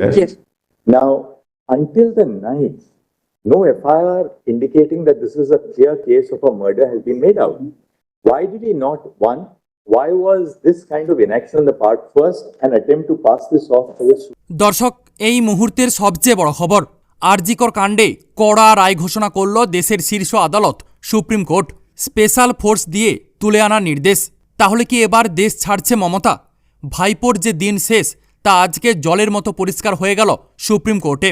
Yes. Yes. Now, until the night, no FIR indicating that this is a clear case of a murder has been made out. Why did he not, one, why was this kind of inaction on the part first an attempt to pass this off as a দর্শক এই মুহূর্তের সবচেয়ে বড় খবর আরজিকর কাণ্ডে কড়া রায় ঘোষণা করল দেশের শীর্ষ আদালত সুপ্রিম কোর্ট স্পেশাল ফোর্স দিয়ে তুলে আনার নির্দেশ তাহলে কি এবার দেশ ছাড়ছে মমতা ভাইপোর যে দিন শেষ তা আজকে জলের মতো পরিষ্কার হয়ে গেল সুপ্রিম কোর্টে।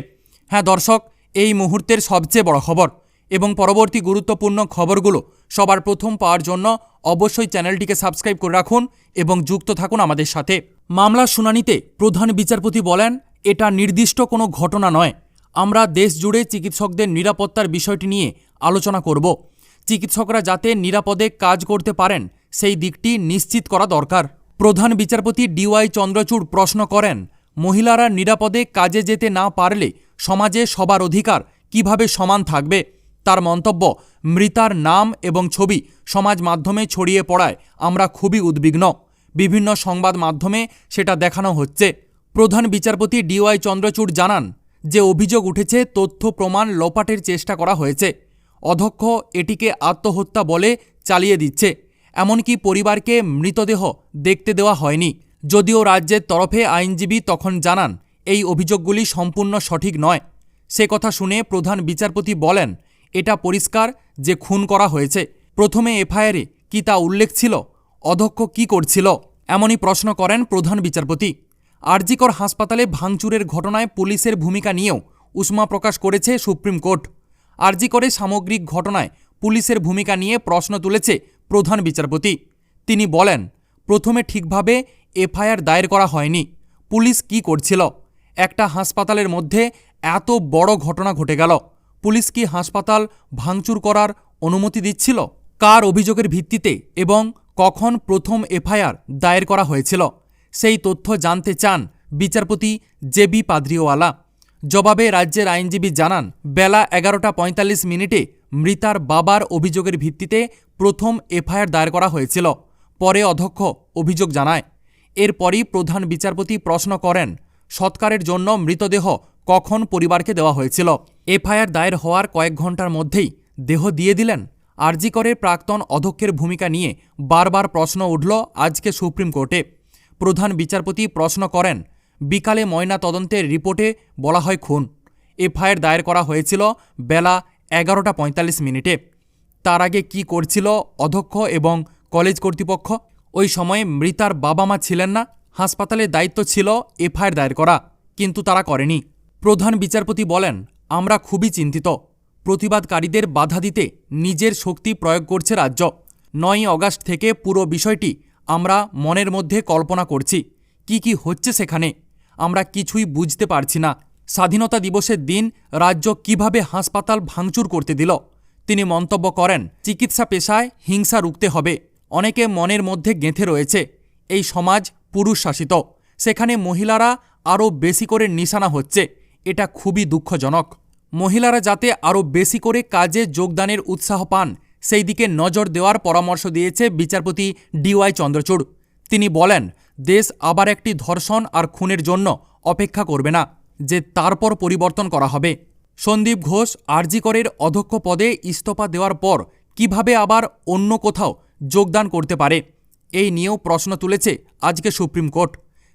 হ্যাঁ দর্শক, এই মুহূর্তের সবচেয়ে বড় খবর এবং পরবর্তী গুরুত্বপূর্ণ খবরগুলো সবার প্রথম পাওয়ার জন্য অবশ্যই চ্যানেলটিকে সাবস্ক্রাইব করে রাখুন এবং যুক্ত থাকুন আমাদের সাথে। মামলার শুনানিতে প্রধান বিচারপতি বলেন, এটা নির্দিষ্ট কোনো ঘটনা নয়। আমরা দেশ জুড়ে চিকিৎসকদের নিরাপত্তার বিষয়টি নিয়ে আলোচনা করব। চিকিৎসকরা যাতে নিরাপদে কাজ করতে পারেন, সেই দিকটি নিশ্চিত করা দরকার। প্রধান বিচারপতি ডিওয়াই চন্দ্রচূড় প্রশ্ন করেন, মহিলারা নিরাপদে কাজে যেতে না পারলে সমাজে সবার অধিকার কীভাবে সমান থাকবে? তার মন্তব্য, মৃতার নাম এবং ছবি সমাজ মাধ্যমে ছড়িয়ে পড়ায় আমরা খুবই উদ্বিগ্ন। বিভিন্ন সংবাদ মাধ্যমে সেটা দেখানো হচ্ছে। প্রধান বিচারপতি ডিওয়াই চন্দ্রচূড় জানান যে অভিযোগ উঠেছে, তথ্য প্রমাণ লোপাটের চেষ্টা করা হয়েছে। অধ্যক্ষ এটিকে আত্মহত্যা বলে চালিয়ে দিচ্ছে। এমনকি পরিবারকে মৃতদেহ দেখতে দেওয়া হয়নি। যদিও রাজ্যের তরফে আইনজীবী তখন জানান, এই অভিযোগগুলি সম্পূর্ণ সঠিক নয়। সে কথা শুনে প্রধান বিচারপতি বলেন, এটা পরিষ্কার যে খুন করা হয়েছে। প্রথমে এফআইআরে কি তা উল্লেখ ছিল? অধ্যক্ষ কি করছিল? এমনই প্রশ্ন করেন প্রধান বিচারপতি। আরজিকর হাসপাতালে ভাঙচুরের ঘটনায় পুলিশের ভূমিকা নিয়েও উষ্মা প্রকাশ করেছে সুপ্রিম কোর্ট। আরজিকরে সামগ্রিক ঘটনায় পুলিশের ভূমিকা নিয়ে প্রশ্ন তুলেছে প্রধান বিচারপতি। তিনি বলেন, প্রথমে ঠিকভাবে এফআইআর দায়ের করা হয়নি। পুলিশ কি করছিল? একটা হাসপাতালের মধ্যে এত বড় ঘটনা ঘটে গেল। পুলিশ কি হাসপাতাল ভাঙচুর করার অনুমতি দিচ্ছিল? কার অভিযোগের ভিত্তিতে এবং কখন প্রথম এফআইআর দায়ের করা হয়েছিল? সেই তথ্য জানতে চান বিচারপতি জেবি পাদ্রিওয়ালা। জবাবে রাজ্যের আইনজীবী জানান, বেলা এগারোটা পঁয়তাল্লিশ মিনিটে মৃতার বাবার অভিযোগের ভিত্তিতে প্রথম এফআইআর দায়ের করা হয়েছিল। পরে অধ্যক্ষ অভিযোগ জানায়, এরপরই প্রধান বিচারপতি প্রশ্ন করেন, সৎকারের জন্য মৃতদেহ কখন পরিবারকে দেওয়া হয়েছিল? এফআইআর দায়ের হওয়ার কয়েক ঘণ্টার মধ্যেই দেহ দিয়ে দিলেন? আরজি করে প্রাক্তন অধ্যক্ষের ভূমিকা নিয়ে বারবার প্রশ্ন উঠল আজকে সুপ্রিম কোর্টে। প্রধান বিচারপতি প্রশ্ন করেন বিকালে ময়না তদন্তের রিপোর্টে বলা হয়, খুন। এফআইআর দায়ের করা হয়েছিল বেলা এগারোটা পঁয়তাল্লিশ মিনিটে। তার আগে কি করছিল অধ্যক্ষ এবং কলেজ কর্তৃপক্ষ? ওই সময়ে মৃতার বাবা মা ছিলেন না হাসপাতালের দায়িত্ব ছিল এফআইআর দায়ের করা, কিন্তু তারা করেনি। প্রধান বিচারপতি বলেন, আমরা খুবই চিন্তিত। প্রতিবাদকারীদের বাধা দিতে নিজের শক্তি প্রয়োগ করছে রাজ্য। নয়ই অগাস্ট থেকে পুরো বিষয়টি আমরা মনের মধ্যে কল্পনা করছি। কি কি হচ্ছে সেখানে? আমরা কিছুই বুঝতে পারছি না। স্বাধীনতা দিবসের দিন রাজ্য কীভাবে হাসপাতাল ভাঙচুর করতে দিল? তিনি মন্তব্য করেন, চিকিৎসা পেশায় হিংসা রুখতে হবে। অনেকে মনের মধ্যে গেঁথে রয়েছে। এই সমাজ পুরুষ শাসিত সেখানে মহিলারা আরও বেশি করে নিশানা হচ্ছে। এটা খুবই দুঃখজনক। মহিলারা যাতে আরও বেশি করে কাজে যোগদানের উৎসাহ পান সেই দিকে নজর দেওয়ার পরামর্শ দিয়েছে বিচারপতি ডিওয়াই চন্দ্রচূড়। তিনি বলেন দেশ আবার একটি ধর্ষণ আর খুনের জন্য অপেক্ষা করবে না, যে তারপর পরিবর্তন করা হবে। সন্দীপ ঘোষ আরজিকরের অধ্যক্ষ পদে ইস্তফা দেওয়ার পর কীভাবে আবার অন্য কোথাও যোগদান করতে পারে, এই নিয়েও প্রশ্ন তুলেছে আজকে সুপ্রিম কোর্ট।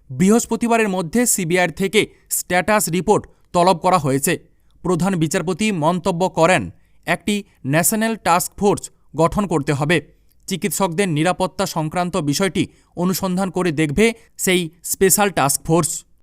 বৃহস্পতিবারের মধ্যে সিবিআইর থেকে স্ট্যাটাস রিপোর্ট তলব করা হয়েছে। প্রধান বিচারপতি মন্তব্য করেন, একটি ন্যাশনাল টাস্ক ফোর্স গঠন করতে হবে। চিকিৎসকদের নিরাপত্তা সংক্রান্ত বিষয়টি অনুসন্ধান করে দেখবে সেই স্পেশাল টাস্ক ফোর্স।